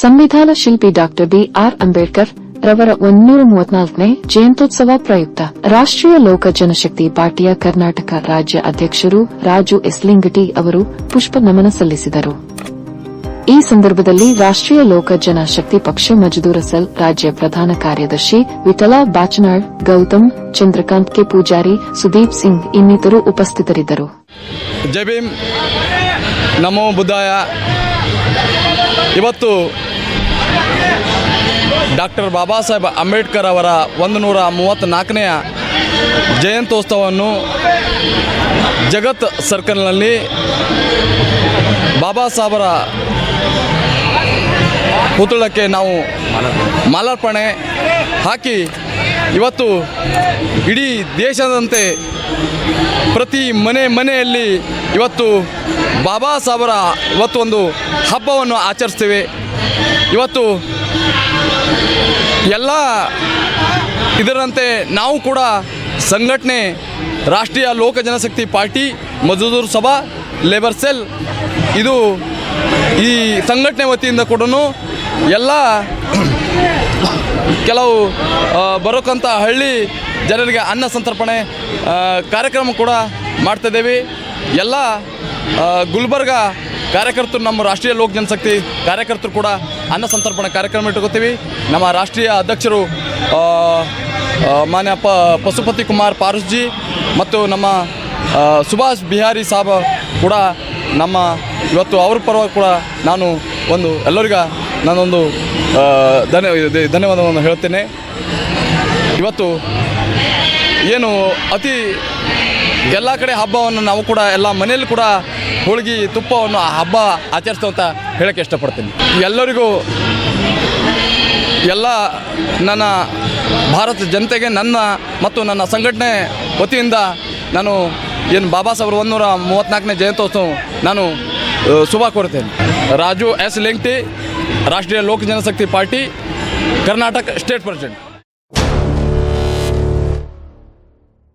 ಸಂವಿಧಾನ ಶಿಲ್ಪಿ doctor B R Ambedkar ರವರ ಒಂದೂರ ಮೂವತ್ನಾಲ್ಕನೇ ಜಯಂತ್ಯೋತ್ಸವ ಪ್ರಯುಕ್ತ ರಾಷ್ಟ್ರೀಯ ಲೋಕ ಜನಶಕ್ತಿ ಪಾರ್ಟಿಯ ಕರ್ನಾಟಕ ರಾಜ್ಯ ಅಧ್ಯಕ್ಷರು ರಾಜು ಎಸ್ಲಿಂಗಟಿ ಅವರು ಪುಷ್ಪ ನಮನ ಸಲ್ಲಿಸಿದರು. ಈ ಸಂದರ್ಭದಲ್ಲಿ ರಾಷ್ಟ್ರೀಯ ಲೋಕ ಜನಶಕ್ತಿ ಪಕ್ಷ ಮಜದೂರ ಸೆಲ್ ರಾಜ್ಯ ಪ್ರಧಾನ ಕಾರ್ಯದರ್ಶಿ ವಿಠಲ ಬಾಚನಾಳ್, ಗೌತಮ್, ಚಂದ್ರಕಾಂತ್ ಕೆ ಪೂಜಾರಿ, ಸುದೀಪ್ ಸಿಂಗ್ ಇನ್ನಿತರು ಉಪಸ್ಥಿತರಿದ್ದರು. ನಮೋ ಬುದ್ಧಾಯ. ಇವತ್ತು ಡಾಕ್ಟರ್ ಬಾಬಾ ಸಾಹೇಬ್ ಅಂಬೇಡ್ಕರ್ ಅವರ ಒಂದು ನೂರ ಮೂವತ್ತ್ನಾಲ್ಕನೆಯ ಜಯಂತ್ಯೋತ್ಸವವನ್ನು ಜಗತ್ ಸರ್ಕಲ್ನಲ್ಲಿ ಬಾಬಾ ಸಾಹೇಬರ ಪುತಳಕ್ಕೆ ನಾವು ಮಾಲಾರ್ಪಣೆ ಹಾಕಿ ಇವತ್ತು ಇಡೀ ದೇಶದಂತೆ ಪ್ರತಿ ಮನೆ ಮನೆಯಲ್ಲಿ ಇವತ್ತು ಬಾಬಾ ಸಾಹೇಬರ ಇವತ್ತು ಒಂದು ಹಬ್ಬವನ್ನು ಆಚರಿಸ್ತೀವಿ. ಇವತ್ತು ಎಲ್ಲ ಇದರಂತೆ ನಾವು ಕೂಡ ಸಂಘಟನೆ Rashtriya Lok Janshakti party Mazdoor Sabha labour cell ಇದು ಈ ಸಂಘಟನೆ ವತಿಯಿಂದ ಕೂಡ ಎಲ್ಲ ಕೆಲವು ಬರೋಕ್ಕಂಥ ಹಳ್ಳಿ ಜನರಿಗೆ ಅನ್ನ ಸಂತರ್ಪಣೆ ಕಾರ್ಯಕ್ರಮ ಕೂಡ ಮಾಡ್ತಿದ್ದೇವೆ ಎಲ್ಲ ಗುಲ್ಬರ್ಗ ಕಾರ್ಯಕರ್ತರು ನಮ್ಮ ರಾಷ್ಟ್ರೀಯ ಲೋಕ ಜನಶಕ್ತಿ ಕಾರ್ಯಕರ್ತರು ಕೂಡ ಅನ್ನ ಸಂತರ್ಪಣೆ ಕಾರ್ಯಕ್ರಮ ಇಟ್ಟುಕೊತೀವಿ ನಮ್ಮ ರಾಷ್ಟ್ರೀಯ ಅಧ್ಯಕ್ಷರು ಮಾನ್ಯ ಪಶುಪತಿ ಕುಮಾರ್ ಪಾರುಸ್ಜಿ ಮತ್ತು ನಮ್ಮ ಸುಭಾಷ್ ಬಿಹಾರಿ ಸಾಬ ಕೂಡ ನಮ್ಮ ಇವತ್ತು ಅವ್ರ ಪರವಾಗಿ ಕೂಡ ನಾನು ಒಂದು ಎಲ್ಲರಿಗ ನಾನೊಂದು ಧನ್ಯ, ಧನ್ಯವಾದವನ್ನು ಹೇಳ್ತೇನೆ. ಇವತ್ತು ಏನು ಅತಿ ಎಲ್ಲ ಕಡೆ ಹಬ್ಬವನ್ನು ನಾವು ಕೂಡ ಎಲ್ಲ ಮನೆಯಲ್ಲಿ ಕೂಡ ಹೋಳಿಗೆ, ತುಪ್ಪವನ್ನು ಆ ಹಬ್ಬ ಆಚರಿಸ್ತೇವೆ ಅಂತ ಹೇಳೋಕ್ಕೆ ಇಷ್ಟಪಡ್ತೀನಿ. ಎಲ್ಲರಿಗೂ ಎಲ್ಲ ನನ್ನ ಭಾರತ ಜನತೆಗೆ, ನನ್ನ ಮತ್ತು ನನ್ನ ಸಂಘಟನೆ ವತಿಯಿಂದ ನಾನು ಏನು ಬಾಬಾ ಸಾಹೇಬ್ರ ಒಂದೂರ ಮೂವತ್ತ್ನಾಲ್ಕನೇ ಜಯಂತ್ಯೋತ್ಸವ ನಾನು ಶುಭ ಕೋರ್ತೇನೆ ರಾಜು ಎಸ್ ಲೆಂಗ್ಟಿ Rashtriya Lok Janshakti party, Karnataka state president.